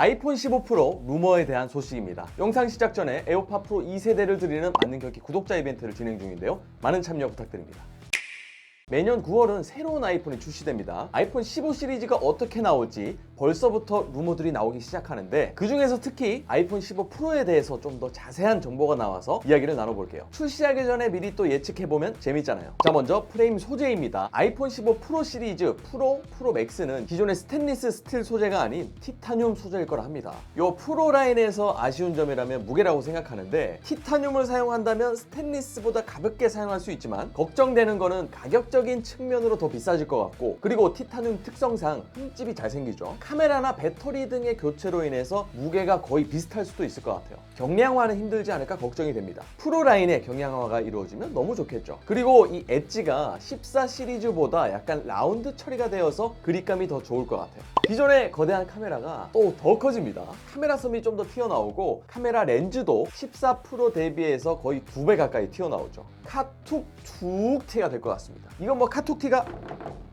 아이폰 15 프로 루머에 대한 소식입니다. 영상 시작 전에 에어팟 프로 2세대를 드리는 맞는 경기 구독자 이벤트를 진행 중인데요. 많은 참여 부탁드립니다. 매년 9월은 새로운 아이폰이 출시됩니다. 아이폰 15 시리즈가 어떻게 나올지 벌써부터 루머들이 나오기 시작하는데 그 중에서 특히 아이폰 15 프로에 대해서 좀 더 자세한 정보가 나와서 이야기를 나눠볼게요. 출시하기 전에 미리 또 예측해보면 재밌잖아요. 자 먼저 프레임 소재입니다. 아이폰 15 프로 시리즈 프로, 프로 맥스는 기존의 스테인리스 스틸 소재가 아닌 티타늄 소재일 거라 합니다. 요 프로 라인에서 아쉬운 점이라면 무게라고 생각하는데 티타늄을 사용한다면 스테인리스보다 가볍게 사용할 수 있지만 걱정되는 거는 가격적 인 측면으로 더 비싸질 것 같고 그리고 티타늄 특성상 흠집이 잘 생기죠. 카메라나 배터리 등의 교체로 인해서 무게가 거의 비슷할 수도 있을 것 같아요. 경량화는 힘들지 않을까 걱정이 됩니다. 프로 라인의 경량화가 이루어지면 너무 좋겠죠. 그리고 이 엣지가 14 시리즈보다 약간 라운드 처리가 되어서 그립감이 더 좋을 것 같아요. 기존의 거대한 카메라가 또 더 커집니다. 카메라 섬이 좀 더 튀어나오고 카메라 렌즈도 14 프로 대비해서 거의 두 배 가까이 튀어나오죠. 카툭 툭 티가 될 것 같습니다. 이건 뭐 카툭 티가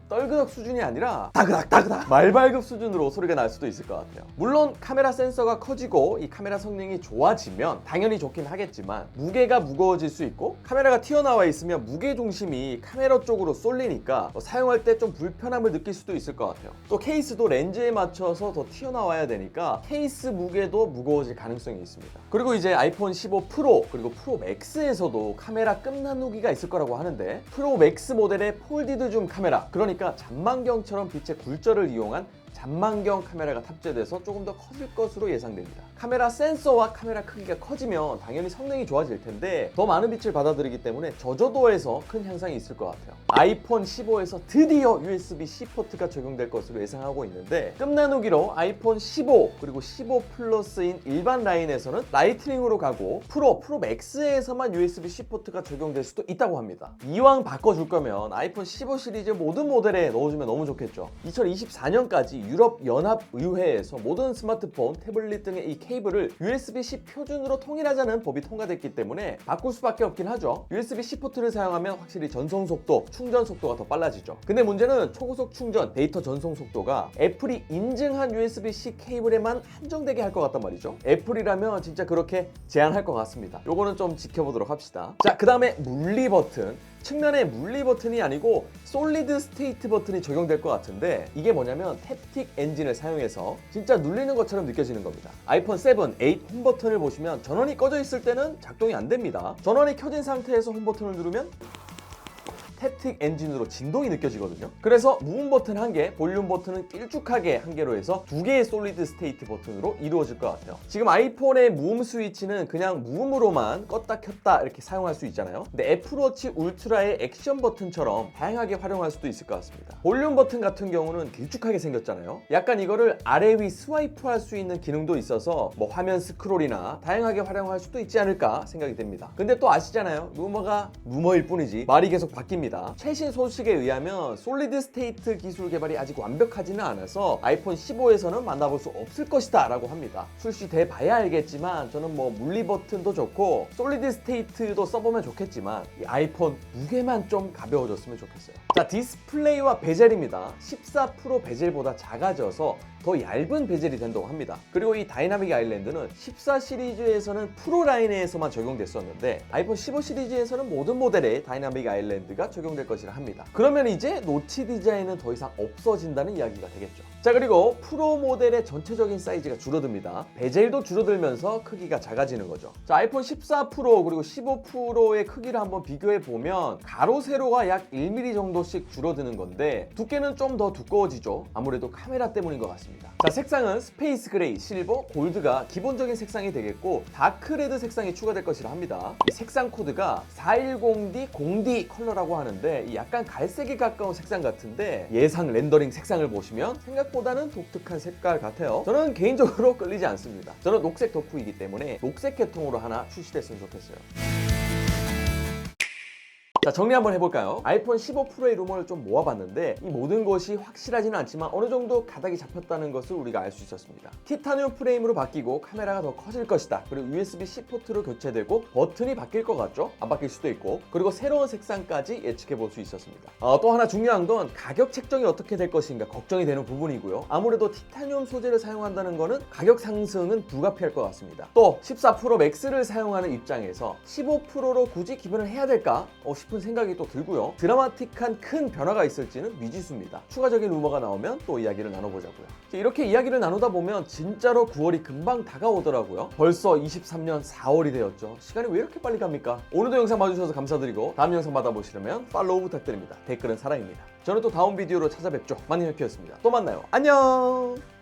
떨그덕 수준이 아니라 다그닥 다그닥 말발급 수준으로 소리가 날 수도 있을 것 같아요. 물론 카메라 센서가 커지고 이 카메라 성능이 좋아지면 당연히 좋긴 하겠지만 무게가 무거워질 수 있고 카메라가 튀어나와 있으면 무게 중심이 카메라 쪽으로 쏠리니까 뭐 사용할 때 좀 불편함을 느낄 수도 있을 것 같아요. 또 케이스도 렌즈에 맞춰서 더 튀어나와야 되니까 케이스 무게도 무거워질 가능성이 있습니다. 그리고 이제 아이폰 15 프로 그리고 프로 맥스에서도 카메라 끝나누기가 있을 거라고 하는데 프로 맥스 모델의 폴디드 줌 카메라 그러니까 잔망경처럼 빛의 굴절을 이용한 잔망경 카메라가 탑재돼서 조금 더 커질 것으로 예상됩니다. 카메라 센서와 카메라 크기가 커지면 당연히 성능이 좋아질 텐데 더 많은 빛을 받아들이기 때문에 저조도에서 큰 향상이 있을 것 같아요. 아이폰 15에서 드디어 USB-C 포트가 적용될 것으로 예상하고 있는데 끝나누기로 아이폰 15 그리고 15 플러스인 일반 라인에서는 라이트닝으로 가고 프로, 프로 맥스에서만 USB-C 포트가 적용될 수도 있다고 합니다. 이왕 바꿔줄 거면 아이폰 15 시리즈 모든 모델에 넣어주면 너무 좋겠죠. 2024년까지 유럽 연합 의회에서 모든 스마트폰, 태블릿 등의 이 케이블을 USB-C 표준으로 통일하자는 법이 통과됐기 때문에 바꿀 수밖에 없긴 하죠. USB-C 포트를 사용하면 확실히 전송 속도, 충전 속도가 더 빨라지죠. 근데 문제는 초고속 충전, 데이터 전송 속도가 애플이 인증한 USB-C 케이블에만 한정되게 할 것 같단 말이죠. 애플이라면 진짜 그렇게 제한할 것 같습니다. 요거는 좀 지켜보도록 합시다. 자, 그 다음에 물리 버튼. 측면에 물리 버튼이 아니고 솔리드 스테이트 버튼이 적용될 것 같은데 이게 뭐냐면 탭틱 엔진을 사용해서 진짜 눌리는 것처럼 느껴지는 겁니다. 아이폰 7, 8 홈 버튼을 보시면 전원이 꺼져 있을 때는 작동이 안 됩니다. 전원이 켜진 상태에서 홈 버튼을 누르면 탭틱 엔진으로 진동이 느껴지거든요. 그래서 무음 버튼 한 개, 볼륨 버튼은 길쭉하게 한 개로 해서 두 개의 솔리드 스테이트 버튼으로 이루어질 것 같아요. 지금 아이폰의 무음 스위치는 그냥 무음으로만 껐다 켰다 이렇게 사용할 수 있잖아요. 근데 애플워치 울트라의 액션 버튼처럼 다양하게 활용할 수도 있을 것 같습니다. 볼륨 버튼 같은 경우는 길쭉하게 생겼잖아요. 약간 이거를 아래 위 스와이프 할 수 있는 기능도 있어서 뭐 화면 스크롤이나 다양하게 활용할 수도 있지 않을까 생각이 됩니다. 근데 또 아시잖아요. 루머가 루머일 뿐이지 말이 계속 바뀝니다. 최신 소식에 의하면 솔리드 스테이트 기술 개발이 아직 완벽하지는 않아서 아이폰 15에서는 만나볼 수 없을 것이다 라고 합니다. 출시돼 봐야 알겠지만 저는 뭐 물리 버튼도 좋고 솔리드 스테이트도 써보면 좋겠지만 이 아이폰 무게만 좀 가벼워졌으면 좋겠어요. 자 디스플레이와 베젤입니다. 14 프로 베젤보다 작아져서 더 얇은 베젤이 된다고 합니다. 그리고 이 다이나믹 아일랜드는 14 시리즈에서는 프로 라인에서만 적용됐었는데 아이폰 15 시리즈에서는 모든 모델에 다이나믹 아일랜드가 적용될 것이라 합니다. 그러면 이제 노치 디자인은 더 이상 없어진다는 이야기가 되겠죠. 자 그리고 프로 모델의 전체적인 사이즈가 줄어듭니다. 베젤도 줄어들면서 크기가 작아지는 거죠. 자 아이폰 14 프로 그리고 15 프로의 크기를 한번 비교해 보면 가로 세로가 약 1mm 정도씩 줄어드는 건데 두께는 좀 더 두꺼워지죠. 아무래도 카메라 때문인 것 같습니다. 자 색상은 스페이스 그레이, 실버, 골드가 기본적인 색상이 되겠고 다크레드 색상이 추가될 것이라 합니다. 이 색상 코드가 410D 0D 컬러라고 하는데 이 약간 갈색에 가까운 색상 같은데 예상 렌더링 색상을 보시면 생각 보다는 독특한 색깔 같아요. 저는 개인적으로 끌리지 않습니다. 저는 녹색 덕후이기 때문에 녹색 계통으로 하나 출시됐으면 좋겠어요. 자 정리 한번 해볼까요? 아이폰 15 프로의 루머를 좀 모아봤는데 이 모든 것이 확실하지는 않지만 어느 정도 가닥이 잡혔다는 것을 우리가 알 수 있었습니다. 티타늄 프레임으로 바뀌고 카메라가 더 커질 것이다. 그리고 USB-C 포트로 교체되고 버튼이 바뀔 것 같죠? 안 바뀔 수도 있고 그리고 새로운 색상까지 예측해 볼 수 있었습니다. 아, 또 하나 중요한 건 가격 책정이 어떻게 될 것인가 걱정이 되는 부분이고요. 아무래도 티타늄 소재를 사용한다는 것은 가격 상승은 불가피할 것 같습니다. 또 14 프로 맥스를 사용하는 입장에서 15 프로로 굳이 기변을 해야 될까 어, 싶은 생각이 또 들고요. 드라마틱한 큰 변화가 있을지는 미지수입니다. 추가적인 루머가 나오면 또 이야기를 나눠보자고요. 자, 이렇게 이야기를 나누다 보면 진짜로 9월이 금방 다가오더라고요. 벌써 23년 4월이 되었죠. 시간이 왜 이렇게 빨리 갑니까? 오늘도 영상 봐주셔서 감사드리고 다음 영상 받아보시려면 팔로우 부탁드립니다. 댓글은 사랑입니다. 저는 또 다음 비디오로 찾아뵙죠. 만년 해피였습니다. 또 만나요. 안녕!